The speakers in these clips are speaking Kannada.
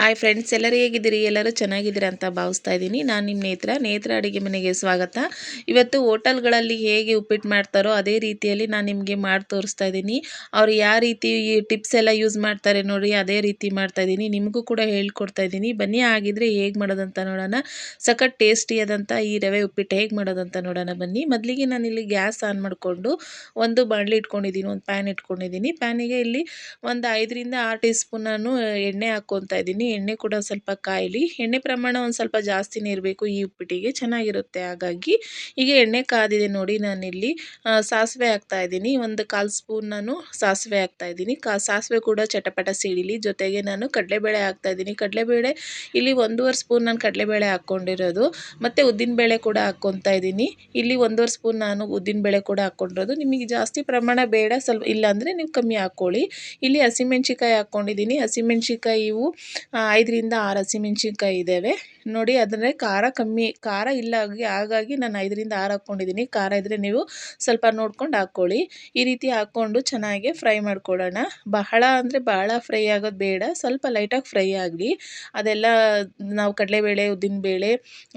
ಹಾಯ್ ಫ್ರೆಂಡ್ಸ್ ಎಲ್ಲರೂ ಹೇಗಿದ್ದೀರಿ? ಎಲ್ಲರೂ ಚೆನ್ನಾಗಿದ್ದೀರಾ ಅಂತ ಭಾವಿಸ್ತಾ ಇದ್ದೀನಿ. ನಾನು ನಿಮ್ಮ ನೇತ್ರ. ನೇತ್ರ ಅಡುಗೆ ಮನೆಗೆ ಸ್ವಾಗತ. ಇವತ್ತು ಹೋಟೆಲ್ಗಳಲ್ಲಿ ಹೇಗೆ ಉಪ್ಪಿಟ್ಟು ಮಾಡ್ತಾರೋ ಅದೇ ರೀತಿಯಲ್ಲಿ ನಾನು ನಿಮಗೆ ಮಾಡಿ ತೋರಿಸ್ತಾ ಇದ್ದೀನಿ. ಅವ್ರು ಯಾವ ರೀತಿ ಈ ಟಿಪ್ಸ್ ಎಲ್ಲ ಯೂಸ್ ಮಾಡ್ತಾರೆ ನೋಡಿ, ಅದೇ ರೀತಿ ಮಾಡ್ತಾ ಇದ್ದೀನಿ. ನಿಮಗೂ ಕೂಡ ಹೇಳ್ಕೊಡ್ತಾ ಇದ್ದೀನಿ. ಬನ್ನಿ ಆಗಿದ್ರೆ ಹೇಗೆ ಮಾಡೋದಂತ ನೋಡೋಣ. ಸಖತ್ ಟೇಸ್ಟಿಯಾದಂಥ ಈ ರವೆ ಉಪ್ಪಿಟ್ಟು ಹೇಗೆ ಮಾಡೋದಂತ ನೋಡೋಣ. ಬನ್ನಿ, ಮೊದಲಿಗೆ ನಾನು ಇಲ್ಲಿ ಗ್ಯಾಸ್ ಆನ್ ಮಾಡಿಕೊಂಡು ಒಂದು ಬಾಣಲಿ ಇಟ್ಕೊಂಡಿದ್ದೀನಿ, ಒಂದು ಪ್ಯಾನ್ ಇಟ್ಕೊಂಡಿದ್ದೀನಿ. ಪ್ಯಾನಿಗೆ ಇಲ್ಲಿ ಒಂದು ಐದರಿಂದ ಆರು ಟೀ ಸ್ಪೂನನ್ನು ಎಣ್ಣೆ ಹಾಕ್ಕೊತಾ ಇದ್ದೀನಿ. ಎಣ್ಣೆ ಕೂಡ ಸ್ವಲ್ಪ ಕಾಯಲಿ. ಎಣ್ಣೆ ಪ್ರಮಾಣ ಒಂದು ಸ್ವಲ್ಪ ಜಾಸ್ತಿನೇ ಇರಬೇಕು ಈ ಉಪ್ಪಿಟ್ಟಿಗೆ. ಚೆನ್ನಾಗಿರುತ್ತೆ, ಹಾಗಾಗಿ. ಈಗ ಎಣ್ಣೆ ಕಾದಿದೆ ನೋಡಿ ನಾನಿಲ್ಲಿ. ಸಾಸಿವೆ ಹಾಕ್ತಾ ಇದ್ದೀನಿ. ಒಂದು ಕಾಲು ಸ್ಪೂನ್ ನಾನು ಸಾಸಿವೆ ಹಾಕ್ತಾ ಇದ್ದೀನಿ. ಕಾ, ಸಾಸಿವೆ ಕೂಡ ಚಟಪಟ ಸಿಡಿಲಿ ಜೊತೆಗೆ ನಾನು ಕಡಲೆಬೇಳೆ ಹಾಕ್ತಾ ಇದ್ದೀನಿ. ಕಡಲೆಬೇಳೆ, ಇಲ್ಲಿ ಒಂದೂವರೆ ಸ್ಪೂನ್ ನಾನು ಕಡಲೆಬೇಳೆ ಹಾಕ್ಕೊಂಡಿರೋದು. ಮತ್ತು ಉದ್ದಿನಬೇಳೆ ಕೂಡ ಹಾಕ್ಕೊತಾ ಇದ್ದೀನಿ. ಇಲ್ಲಿ ಒಂದೂವರೆ ಸ್ಪೂನ್ ನಾನು ಉದ್ದಿನಬೇಳೆ ಕೂಡ ಹಾಕ್ಕೊಂಡಿರೋದು. ನಿಮಗೆ ಜಾಸ್ತಿ ಪ್ರಮಾಣ ಬೇಡ. ಸ್ವಲ್ಪ, ಇಲ್ಲಾಂದರೆ ನೀವು ಕಮ್ಮಿ ಹಾಕ್ಕೊಳ್ಳಿ. ಇಲ್ಲಿ ಹಸಿಮೆಣ್ಸಿಕಾಯಿ ಹಾಕ್ಕೊಂಡಿದ್ದೀನಿ. ಹಸಿಮೆಣ್ಸಿಕಾಯಿ ಇವು ಐದರಿಂದ ಆರು ಹಸಿಮೆಣ್ಸಿನ್ಕಾಯಿ ಇದ್ದಾವೆ ನೋಡಿ ಅದನ್ನೇ ಖಾರ ಕಮ್ಮಿ, ಖಾರ ಇಲ್ಲ ಹಾಗಾಗಿ ನಾನು ಐದರಿಂದ ಆರು ಹಾಕ್ಕೊಂಡಿದ್ದೀನಿ. ಖಾರ ಇದ್ದರೆ ನೀವು ಸ್ವಲ್ಪ ನೋಡ್ಕೊಂಡು ಹಾಕ್ಕೊಳ್ಳಿ. ಈ ರೀತಿ ಹಾಕ್ಕೊಂಡು ಚೆನ್ನಾಗಿ ಫ್ರೈ ಮಾಡ್ಕೊಳ್ಳೋಣ. ಬಹಳ ಅಂದರೆ ಬಹಳ ಫ್ರೈ ಆಗೋದು ಬೇಡ. ಸ್ವಲ್ಪ ಲೈಟಾಗಿ ಫ್ರೈ ಆಗಲಿ. ಅದೆಲ್ಲ ನಾವು ಕಡಲೆಬೇಳೆ, ಉದ್ದಿನಬೇಳೆ,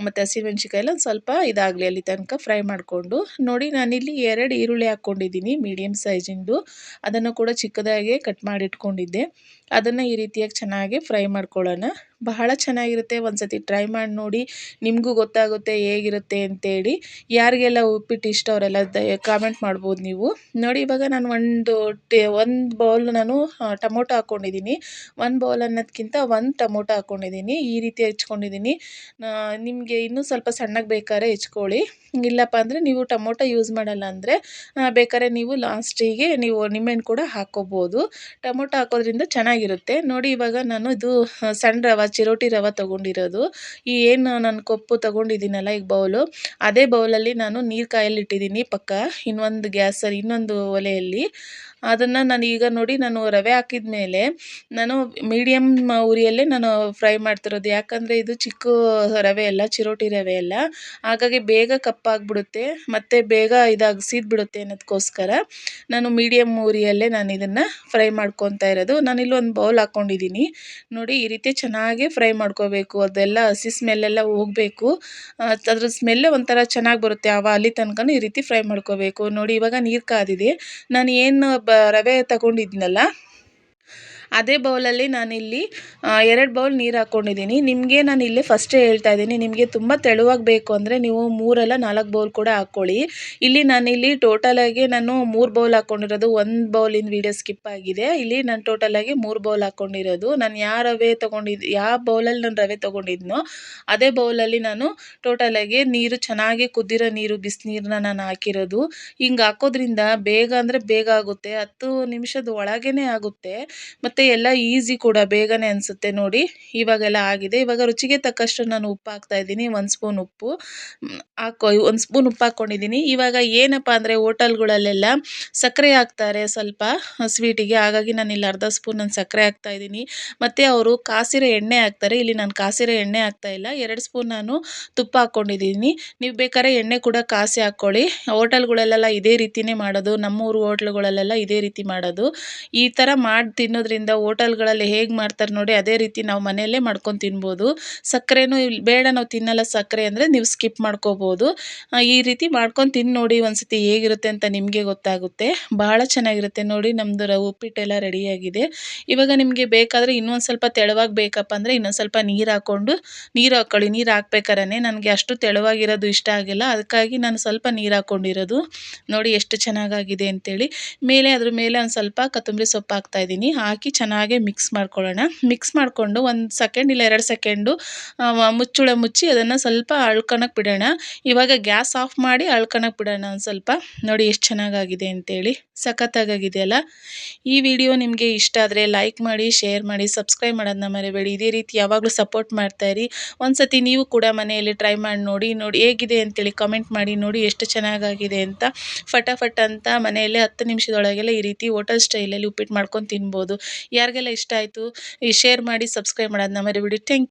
ಮತ್ತು ಹಸಿಮೆಣ್ಸಿಕಾಯಿ ಎಲ್ಲ ಸ್ವಲ್ಪ ಇದಾಗಲಿ ಅಲ್ಲಿ ತನಕ ಫ್ರೈ ಮಾಡಿಕೊಂಡು. ನೋಡಿ ನಾನಿಲ್ಲಿ ಎರಡು ಈರುಳ್ಳಿ ಹಾಕ್ಕೊಂಡಿದ್ದೀನಿ ಮೀಡಿಯಮ್ ಸೈಜಿಂದು ಅದನ್ನು ಕೂಡ ಚಿಕ್ಕದಾಗಿ ಕಟ್ ಮಾಡಿ ಇಟ್ಕೊಂಡಿದ್ದೆ ಅದನ್ನು ಈ ರೀತಿಯಾಗಿ ಚೆನ್ನಾಗಿ ಫ್ರೈ ಮಾಡ್ಕೊಳ್ಳೋಣ. ಬಹಳ ಚೆನ್ನಾಗಿರುತ್ತೆ. ಒಂದು ಸತಿ ಟ್ರೈ ಮಾಡಿ ನೋಡಿ, ನಿಮಗೂ ಗೊತ್ತಾಗುತ್ತೆ ಹೇಗಿರುತ್ತೆ ಅಂತೇಳಿ. ಯಾರಿಗೆಲ್ಲ ಉಪ್ಪಿಟ್ಟು ಇಷ್ಟ ಅವರೆಲ್ಲ ಕಾಮೆಂಟ್ ಮಾಡ್ಬೋದು ನೀವು. ನೋಡಿ, ಇವಾಗ ನಾನು ಒಂದು ಟೇ, ಒಂದು ಬೌಲ್ ನಾನು ಟೊಮೊಟೊ ಹಾಕ್ಕೊಂಡಿದ್ದೀನಿ ಒಂದು ಬೌಲ್ ಅನ್ನೋದಕ್ಕಿಂತ ಒಂದು ಟೊಮೊಟೊ ಹಾಕ್ಕೊಂಡಿದ್ದೀನಿ ಈ ರೀತಿ ಹೆಚ್ಕೊಂಡಿದ್ದೀನಿ. ನಿಮಗೆ ಇನ್ನೂ ಸ್ವಲ್ಪ ಸಣ್ಣಗೆ ಬೇಕಾದ್ರೆ ಹೆಚ್ಕೊಳ್ಳಿ. ಇಲ್ಲಪ್ಪ ಅಂದರೆ ನೀವು ಟೊಮೊಟೊ ಯೂಸ್ ಮಾಡಲ್ಲ ಅಂದರೆ ಬೇಕಾದ್ರೆ ನೀವು ಲಾಸ್ಟಿಗೆ ನೀವು ನಿಂಬೆಹಣ್ಣು ಕೂಡ ಹಾಕ್ಕೋಬೋದು. ಟೊಮೊಟೊ ಹಾಕೋದ್ರಿಂದ ಚೆನ್ನಾಗಿರುತ್ತೆ. ನೋಡಿ, ಇವಾಗ ನಾನು ಇದು ಸಣ್ಣ ರವೆ ಚಿರೋಟಿ ರವೆ ತೊಗೊಂಡಿರೋದು. ಈ ಏನು ನಾನು ಕೊಪ್ಪು ತೊಗೊಂಡಿದ್ದೀನಲ್ಲ ಈಗ ಬೌಲು, ಅದೇ ಬೌಲಲ್ಲಿ ನಾನು ನೀರು ಕಾಯಲಿಟ್ಟಿದ್ದೀನಿ ಪಕ್ಕ, ಇನ್ನೊಂದು ಗ್ಯಾಸಲ್ಲಿ, ಇನ್ನೊಂದು ಒಲೆಯಲ್ಲಿ. ಅದನ್ನು ನಾನು ಈಗ ನೋಡಿ ನಾನು ರವೆ ಹಾಕಿದ ಮೇಲೆ ನಾನು ಮೀಡಿಯಮ್ ಉರಿಯಲ್ಲೇ ನಾನು ಫ್ರೈ ಮಾಡ್ತಿರೋದು. ಯಾಕಂದರೆ ಇದು ಚಿಕ್ಕ ರವೆ ಅಲ್ಲ, ಚಿರೋಟಿ ರವೆ ಅಲ್ಲ. ಹಾಗಾಗಿ ಬೇಗ ಕಪ್ಪಾಗಿಬಿಡುತ್ತೆ. ಮತ್ತು ಬೇಗ ಇದಾಗಿ ಸೀದ್ಬಿಡುತ್ತೆ ಅನ್ನೋದಕ್ಕೋಸ್ಕರ ನಾನು ಮೀಡಿಯಮ್ ಉರಿಯಲ್ಲೇ ನಾನು ಇದನ್ನು ಫ್ರೈ ಮಾಡ್ಕೊತಾ ಇರೋದು. ನಾನಿಲ್ಲಿ ಒಂದು ಬೌಲ್ ಹಾಕ್ಕೊಂಡಿದ್ದೀನಿ ನೋಡಿ, ಈ ರೀತಿ ಚೆನ್ನಾಗಿ ಫ್ರೈ ಮಾಡ್ಕೋಬೇಕು. ಅದೆಲ್ಲ ಹಸಿ ಸ್ಮೆಲ್ಲೆಲ್ಲ ಹೋಗಬೇಕು. ಅದ್ರ ಸ್ಮೆಲ್ಲೇ ಒಂಥರ ಚೆನ್ನಾಗಿ ಬರುತ್ತೆ. ಅವ ಅಲ್ಲಿ ತನಕ ಈ ರೀತಿ ಫ್ರೈ ಮಾಡ್ಕೋಬೇಕು. ನೋಡಿ, ಇವಾಗ ನೀರು ಕಾದಿದೆ. ನಾನು ಏನು ಬ ರವೆ ತಗೊಂಡಿದ್ನಲ್ಲ? ಅದೇ ಬೌಲಲ್ಲಿ ನಾನಿಲ್ಲಿ ಎರಡು ಬೌಲ್ ನೀರು ಹಾಕ್ಕೊಂಡಿದ್ದೀನಿ ನಿಮಗೆ ನಾನು ಇಲ್ಲಿ ಫಸ್ಟೇ ಹೇಳ್ತಾ ಇದ್ದೀನಿ. ನಿಮಗೆ ತುಂಬ ತೆಳುವಾಗಿ ಬೇಕು ಅಂದರೆ ನೀವು ಮೂರಲ್ಲ ನಾಲ್ಕು ಬೌಲ್ ಕೂಡ ಹಾಕ್ಕೊಳ್ಳಿ ಇಲ್ಲಿ ನಾನಿಲ್ಲಿ ಟೋಟಲಾಗಿ ನಾನು ಮೂರು ಬೌಲ್ ಹಾಕ್ಕೊಂಡಿರೋದು ಒಂದು ಬೌಲಿನ ವೀಡಿಯೋ ಸ್ಕಿಪ್ ಆಗಿದೆ. ಇಲ್ಲಿ ನಾನು ಟೋಟಲಾಗಿ ಮೂರು ಬೌಲ್ ಹಾಕ್ಕೊಂಡಿರೋದು ನಾನು ಯಾವ ರವೆ ತೊಗೊಂಡಿದ್ದು ಯಾವ ಬೌಲಲ್ಲಿ ನಾನು ರವೆ ತೊಗೊಂಡಿದ್ನೋ, ಅದೇ ಬೌಲಲ್ಲಿ ನಾನು ಟೋಟಲಾಗಿ ನೀರು, ಚೆನ್ನಾಗಿ ಕುದ್ದಿರೋ ನೀರು ಬಿಸಿನೀರನ್ನ ನಾನು ಹಾಕಿರೋದು. ಹಿಂಗೆ ಹಾಕೋದ್ರಿಂದ ಬೇಗ ಅಂದರೆ ಬೇಗ ಆಗುತ್ತೆ. ಹತ್ತು ನಿಮಿಷದ ಒಳಗೇ ಆಗುತ್ತೆ. ಮತ್ತು ಎಲ್ಲ ಈಸಿ ಕೂಡ ಬೇಗನೆ ಅನಿಸುತ್ತೆ ನೋಡಿ. ಇವಾಗೆಲ್ಲ ಆಗಿದೆ. ಇವಾಗ ರುಚಿಗೆ ತಕ್ಕಷ್ಟು ನಾನು ಉಪ್ಪು ಹಾಕ್ತಾ ಇದ್ದೀನಿ. ಒಂದು ಸ್ಪೂನ್ ಉಪ್ಪು. ಹಾಕೋ, ಒಂದು ಸ್ಪೂನ್ ಉಪ್ಪು ಹಾಕ್ಕೊಂಡಿದ್ದೀನಿ ಇವಾಗ ಏನಪ್ಪ ಅಂದರೆ ಹೋಟೆಲ್ಗಳಲ್ಲೆಲ್ಲ ಸಕ್ಕರೆ ಹಾಕ್ತಾರೆ ಸ್ವಲ್ಪ ಸ್ವೀಟಿಗೆ ಹಾಗಾಗಿ ನಾನು ಇಲ್ಲಿ ಅರ್ಧ ಸ್ಪೂನ್ ನಾನು ಸಕ್ಕರೆ ಹಾಕ್ತಾ ಇದ್ದೀನಿ. ಮತ್ತು ಅವರು ಕಾಸಿರೋ ಎಣ್ಣೆ ಹಾಕ್ತಾರೆ. ಇಲ್ಲಿ ನಾನು ಕಾಸಿರೋ ಎಣ್ಣೆ ಹಾಕ್ತಾ ಇಲ್ಲ. ಎರಡು ಸ್ಪೂನ್ ನಾನು ತುಪ್ಪ ಹಾಕ್ಕೊಂಡಿದ್ದೀನಿ ನೀವು ಬೇಕಾದ್ರೆ ಎಣ್ಣೆ ಕೂಡ ಕಾಸಿ ಹಾಕ್ಕೊಳ್ಳಿ ಹೋಟೆಲ್ಗಳಲ್ಲೆಲ್ಲ ಇದೇ ರೀತಿಯೇ ಮಾಡೋದು. ನಮ್ಮೂರು ಹೋಟ್ಲುಗಳಲ್ಲೆಲ್ಲ ಇದೇ ರೀತಿ ಮಾಡೋದು. ಈ ಥರ ಮಾಡಿ ತಿನ್ನೋದ್ರಿಂದ ಹೋಟೆಲ್ಗಳಲ್ಲಿ ಹೇಗೆ ಮಾಡ್ತಾರೆ ನೋಡಿ, ಅದೇ ರೀತಿ ನಾವು ಮನೆಯಲ್ಲೇ ಮಾಡ್ಕೊಂಡು ತಿನ್ಬೋದು. ಸಕ್ಕರೆನೂ ಬೇಡ ನಾವು ತಿನ್ನಲ್ಲ ಸಕ್ಕರೆ ಅಂದರೆ ನೀವು ಸ್ಕಿಪ್ ಮಾಡ್ಕೋಬೋದು. ಈ ರೀತಿ ಮಾಡ್ಕೊಂಡು ತಿಂದು ನೋಡಿ ಒಂದ್ಸತಿ ಹೇಗಿರುತ್ತೆ ಅಂತ ನಿಮಗೆ ಗೊತ್ತಾಗುತ್ತೆ. ಬಹಳ ಚೆನ್ನಾಗಿರುತ್ತೆ ನೋಡಿ ನಮ್ಮದು ರ ಉಪ್ಪಿಟ್ಟೆಲ್ಲ ರೆಡಿಯಾಗಿದೆ. ಇವಾಗ ನಿಮಗೆ ಬೇಕಾದರೆ ಇನ್ನೊಂದು ಸ್ವಲ್ಪ ತೆಳುವಾಗಿ ಬೇಕಪ್ಪ ಅಂದರೆ ಇನ್ನೊಂದು ಸ್ವಲ್ಪ ನೀರು ಹಾಕ್ಕೊಂಡು ನೀರು ಹಾಕ್ಕೊಳ್ಳಿ ನೀರು ಹಾಕ್ಬೇಕಾರೆ ನನಗೆ ಅಷ್ಟು ತೆಳುವಾಗಿರೋದು ಇಷ್ಟ ಆಗಿಲ್ಲ. ಅದಕ್ಕಾಗಿ ನಾನು ಸ್ವಲ್ಪ ನೀರು ಹಾಕ್ಕೊಂಡಿರೋದು ನೋಡಿ ಎಷ್ಟು ಚೆನ್ನಾಗಾಗಿದೆ ಅಂತೇಳಿ. ಮೇಲೆ ಅದ್ರ ಮೇಲೆ ಒಂದು ಸ್ವಲ್ಪ ಕೊತ್ತಂಬರಿ ಸೊಪ್ಪು ಹಾಕ್ತಾಯಿದ್ದೀನಿ ಹಾಕಿ ಚೆನ್ನಾಗಿ ಮಿಕ್ಸ್ ಮಾಡ್ಕೊಳ್ಳೋಣ. ಮಿಕ್ಸ್ ಮಾಡಿಕೊಂಡು ಒಂದು ಸೆಕೆಂಡ್ ಇಲ್ಲ ಎರಡು ಸೆಕೆಂಡು ಮುಚ್ಚುಳ ಮುಚ್ಚಿ ಅದನ್ನು ಸ್ವಲ್ಪ ಅಳ್ಕೊಳಕ್ಕೆ ಬಿಡೋಣ. ಇವಾಗ ಗ್ಯಾಸ್ ಆಫ್ ಮಾಡಿ ಅಳ್ಕೊಳಕ್ಕೆ ಬಿಡೋಣ ಒಂದು ಸ್ವಲ್ಪ. ನೋಡಿ ಎಷ್ಟು ಚೆನ್ನಾಗಾಗಿದೆ ಅಂತೇಳಿ. ಸಖತ್ತಾಗಿದೆಯಲ್ಲ ಈ ವಿಡಿಯೋ ನಿಮಗೆ ಇಷ್ಟ ಆದರೆ ಲೈಕ್ ಮಾಡಿ ಶೇರ್ ಮಾಡಿ ಸಬ್ಸ್ಕ್ರೈಬ್ ಮಾಡೋದನ್ನ ಮರಿಬೇಡಿ. ಇದೇ ರೀತಿ ಯಾವಾಗಲೂ ಸಪೋರ್ಟ್ ಮಾಡ್ತಾಯಿರಿ ಒಂದು ಸತಿ ನೀವು ಕೂಡ ಮನೆಯಲ್ಲಿ ಟ್ರೈ ಮಾಡಿ ನೋಡಿ ನೋಡಿ ಹೇಗಿದೆ ಅಂತೇಳಿ ಕಮೆಂಟ್ ಮಾಡಿ, ನೋಡಿ ಎಷ್ಟು ಚೆನ್ನಾಗಾಗಿದೆ ಅಂತ. ಫಟಾಫಟ್ ಅಂತ ಮನೆಯಲ್ಲೇ ಹತ್ತು ನಿಮಿಷದೊಳಗೆಲ್ಲ ಈ ರೀತಿ ಹೋಟೆಲ್ ಸ್ಟೈಲಲ್ಲಿ ಉಪ್ಪಿಟ್ಟು ಮಾಡ್ಕೊಂಡು ತಿನ್ಬೋದು. ಯಾರಿಗೆಲ್ಲ ಇಷ್ಟ ಆಯಿತು ಈ ಶೇರ್ ಮಾಡಿ ಸಬ್ಸ್ಕ್ರೈಬ್ ಮಾಡೋದನ್ನ ಮರಿಬೇಡಿ. ಥ್ಯಾಂಕ್